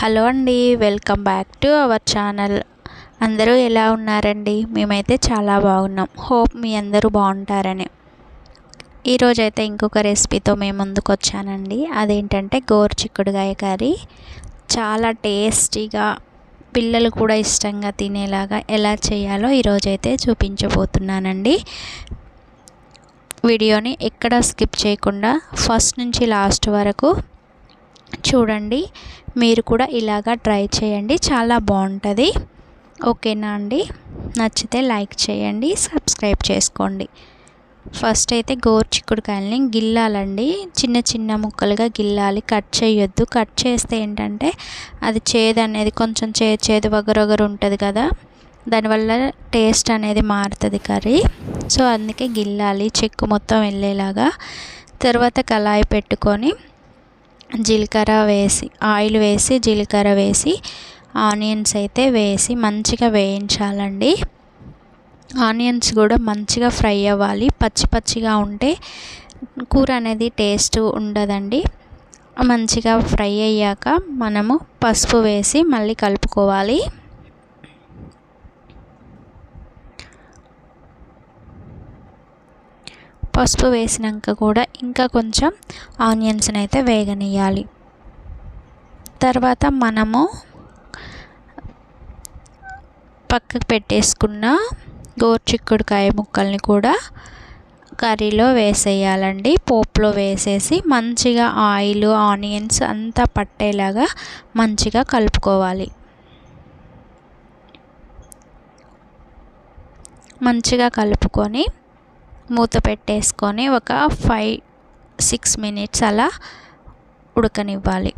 Hello అండి welcome back to our channel. అందరూ ఎలా ఉన్నారండి? మేమైతే చాలా బాగున్నాం. హోప్ మీ అందరూ బాగుంటారని. ఈరోజైతే ఇంకొక రెసిపీతో మేము ముందుకు వచ్చానండి. అదేంటంటే గోరు చిక్కుడుగాయ కర్రీ. చాలా టేస్టీగా పిల్లలు కూడా ఇష్టంగా తినేలాగా ఎలా చేయాలో ఈరోజైతే చూపించబోతున్నానండి. వీడియోని ఎక్కడ స్కిప్ చేయకుండా ఫస్ట్ నుంచి లాస్ట్ వరకు చూడండి మీరు కూడా ఇలాగా ట్రై చేయండి. చాలా బాగుంటుంది. ఓకేనా అండి? నచ్చితే లైక్ చేయండి సబ్స్క్రైబ్ చేసుకోండి. ఫస్ట్ అయితే గోరు చిక్కుడుకాయలని గిల్లాలండి. చిన్న చిన్న ముక్కలుగా గిల్లాలి. కట్ చేయొద్దు. కట్ చేస్తే ఏంటంటే అది చేదు అనేది కొంచెం చేదు చేదు వగరొగరు ఉంటుంది కదా. దానివల్ల టేస్ట్ అనేది మారుతుంది కర్రీ. సో అందుకే గిల్లాలి. చెక్కు మొత్తం వెళ్ళేలాగా. తర్వాత కళాయి పెట్టుకొని జీలకర్ర వేసి ఆయిల్ వేసి జీలకర్ర వేసి ఆనియన్స్ అయితే వేసి మంచిగా వేయించాలండి. ఆనియన్స్ కూడా మంచిగా ఫ్రై అవ్వాలి. పచ్చి పచ్చిగా ఉంటే కూర అనేది టేస్ట్ ఉండదండి. మంచిగా ఫ్రై అయ్యాక మనము పసుపు వేసి మళ్ళీ కలుపుకోవాలి. పసుపు వేసినాక కూడా ఇంకా కొంచెం ఆనియన్స్ని అయితే వేగనియాలి తర్వాత మనము పక్కకు పెట్టేసుకున్న గోరుచిక్కుడుకాయ ముక్కల్ని కూడా కర్రీలో వేసేయాలండి. పోపులో వేసేసి మంచిగా ఆయిల్ ఆనియన్స్ అంతా పట్టేలాగా మంచిగా కలుపుకోవాలి. మంచిగా కలుపుకొని మూత పెట్టేసుకొని ఒక ఫైవ్ సిక్స్ మినిట్స్ అలా ఉడకనివ్వాలి.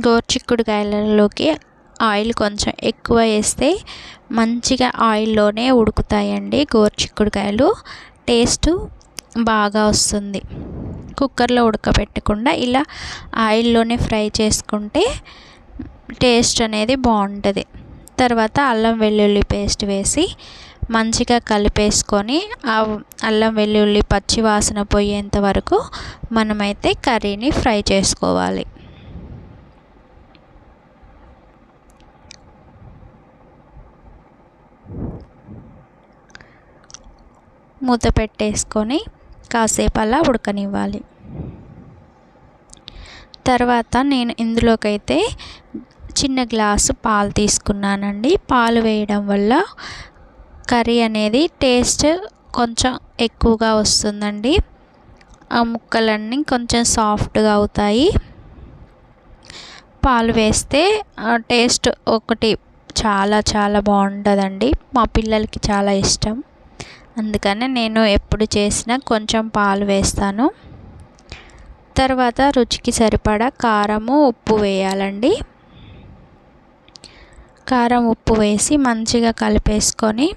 గోర్చిక్కుడుకాయలలోకి ఆయిల్ కొంచెం ఎక్కువ వేస్తే మంచిగా ఆయిల్లోనే ఉడుకుతాయండి గోర్చిక్కుడుకాయలు. టేస్ట్ బాగా వస్తుంది. కుక్కర్లో ఉడకబెట్టకుండా ఇలా ఆయిల్లోనే ఫ్రై చేసుకుంటే టేస్ట్ అనేది బాగుంటుంది. తర్వాత అల్లం వెల్లుల్లి పేస్ట్ వేసి మంచిగా కలిపేసుకొని ఆ అల్లం వెల్లుల్లి పచ్చి వాసన పోయేంత వరకు మనమైతే కర్రీని ఫ్రై చేసుకోవాలి. మూత పెట్టేసుకొని కాసేపు అలా ఉడకనివ్వాలి. తర్వాత నేను ఇందులోకైతే చిన్న గ్లాసు పాలు తీసుకున్నానండి. పాలు వేయడం వల్ల కర్రీ అనేది టేస్ట్ కొంచెం ఎక్కువగా వస్తుందండి. ఆ ముక్కలన్నీ కొంచెం సాఫ్ట్గా అవుతాయి. పాలు వేస్తే టేస్ట్ ఒకటి చాలా చాలా బాగుంటుందండి. మా పిల్లలకి చాలా ఇష్టం. అందుకనే నేను ఎప్పుడు చేసినా కొంచెం పాలు వేస్తాను. తర్వాత రుచికి సరిపడా కారము ఉప్పు వేయాలండి. కారం ఉప్పు వేసి మంచిగా కలిపేసుకొని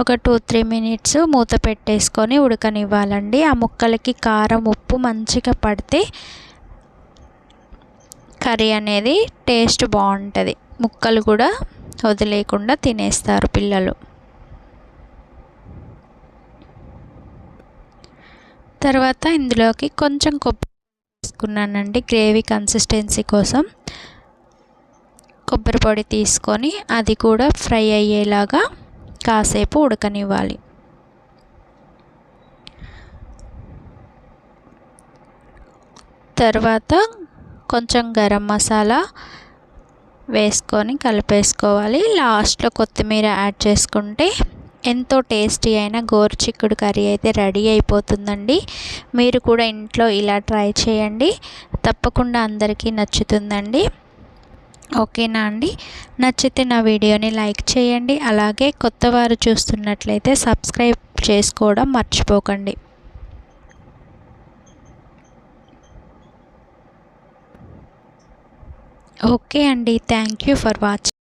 ఒక టూ త్రీ మినిట్స్ మూత పెట్టేసుకొని ఉడకనివ్వాలండి. ఆ ముక్కలకి కారం ఉప్పు మంచిగా పడితే కర్రీ అనేది టేస్ట్ బాగుంటుంది. ముక్కలు కూడా వదిలేకుండా తినేస్తారు పిల్లలు. తర్వాత ఇందులోకి కొంచెం కొబ్బరి తీసుకున్నానండి గ్రేవీ కన్సిస్టెన్సీ కోసం. కొబ్బరి పొడి తీసుకొని అది కూడా ఫ్రై అయ్యేలాగా కాసేపు ఉడకనివ్వాలి. తర్వాత కొంచెం గరం మసాలా వేసుకొని కలిపేసుకోవాలి. లాస్ట్లో కొత్తిమీర యాడ్ చేసుకుంటే ఎంతో టేస్టీ అయిన గోరుచిక్కుడు కర్రీ అయితే రెడీ అయిపోతుందండి. మీరు కూడా ఇంట్లో ఇలా ట్రై చేయండి. తప్పకుండా అందరికీ నచ్చుతుందండి. ఓకేనా అండి? నచ్చితే నా వీడియోని లైక్ చేయండి. అలాగే కొత్త వారు చూస్తున్నట్లయితే సబ్స్క్రైబ్ చేసుకోవడం మర్చిపోకండి. ఓకే అండి. Thank you for watching